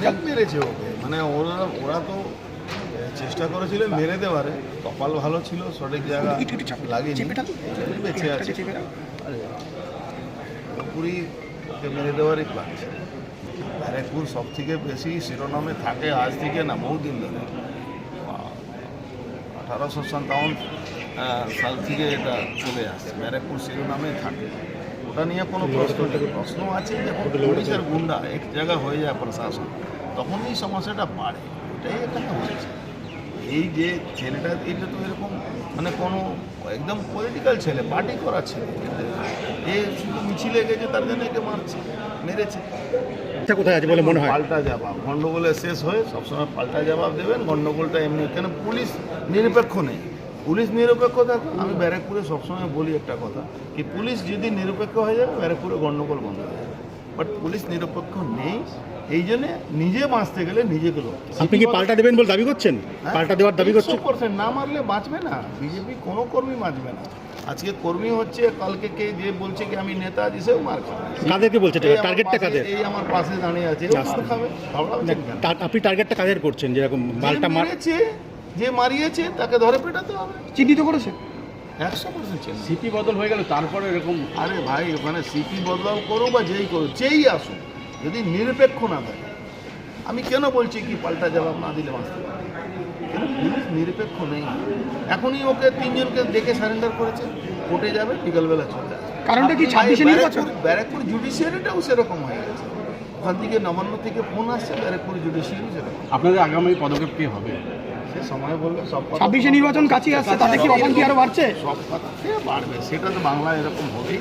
অনেক মেরেছে ওকে। মানে ওরা ওরা তো চেষ্টা করেছিল মেরে দেওয়ারে। কপাল ভালো ছিল সঠিক জায়গা লাগেনি। বেঁচে আছে। পুরোপুরি ওকে মেরে দেওয়ারই প্ল্যান ব্যারাকপুর সব থেকে বেশি শিরোনামে থাকে আজ থেকে না বহুদিন ধরে। আঠারোশো সাল থেকে এটা চলে আসছে। ব্যারাকপুর শিরোনামে থাকে। ওটা নিয়ে কোনো প্রশ্ন প্রশ্ন আছে যখন পুলিশের গুন্ডা এক জায়গা হয়ে যায় প্রশাসন তখন এই সমস্যাটা বাড়ে। এটাই এখানে হয়েছে এই যে ছেলেটা এটা তো এরকম মানে কোনো একদম পলিটিক্যাল ছেলে পার্টি করা ছেলে। এ শুধু মিছিলে গেছে তার জন্য একে মারছে মেরেছে। আচ্ছা কোথায় আছে বলে মনে হয়? পাল্টা জবাব। গন্ডগোলের শেষ হয়ে সবসময় পাল্টা জবাব দেবেন। গন্ডগোলটা এমনি কেন পুলিশ নিরপেক্ষ নেই। পুলিশ নিরপেক্ষ থাকে আমি ব্যারাকপুরে সবসময় বলি একটা কথা কি পুলিশ যদি নিরপেক্ষ হয়ে যাবে ব্যারাকপুরে গণ্ডগোল বন্ধ হয়ে যাবে। বাট পুলিশ নিরপেক্ষ নেই এই জন্যে নিজে বাঁচতে গেলে নিজেকে লোক আপনি কি পাল্টা দেবেন বলে দাবি করছেন? পাল্টা দেওয়ার দাবি করছেন? করছেন না মারলে বাঁচবে না। বিজেপি কোনো কর্মী বাঁচবে না। আজকে কর্মী হচ্ছে কালকে কে যে বলছে কি আমি নেতা হিসেবে মার খাবে। কাদেরকে বলছে? টার্গেটটা কাদের? এই আমার পাশে দাঁড়িয়ে আছে মার আপনি টার্গেটটা কাদের করছেন? যেরকম মালটা মার মেরেছে যে মারিয়েছে তাকে ধরে পেটাতে হবে। চিহ্নিত করেছে? একশো পার্সেন্ট সিপি বদল হয়ে গেল তারপরে এরকম আরে ভাই ওখানে সিপি বদলাও করো বা যেই করো যেই আসুক যদি নিরপেক্ষ না থাকে। আমি কেন বলছি কি পাল্টা জবাব না দিলে বাঁচতে পারে পুলিশ নিরপেক্ষ নেই। এখনই ওকে তিনজনকে দেখে সারেন্ডার করেছে। কোর্টে যাবে বিকালবেলা চলে কারণটা কি আপনি 26 এ ভাই নির্বাচন? ব্যারাকপুর জুডিশিয়ারিটাও সেরকম হয়ে গেছে। ওখান থেকে নবান্ন থেকে ফোন আসছে ব্যারাকপুর জুডিশিয়ারি সেরকম। আপনাদের আগামী পদক্ষেপ কি হবে? সে সময় বলবে সব ছাব্বিশে নির্বাচন কাছে আসছে তাতে কি অশান্তি আরও বাড়ছে? সব কথা সে বাড়বে সেটা তো বাংলা এরকম হবেই।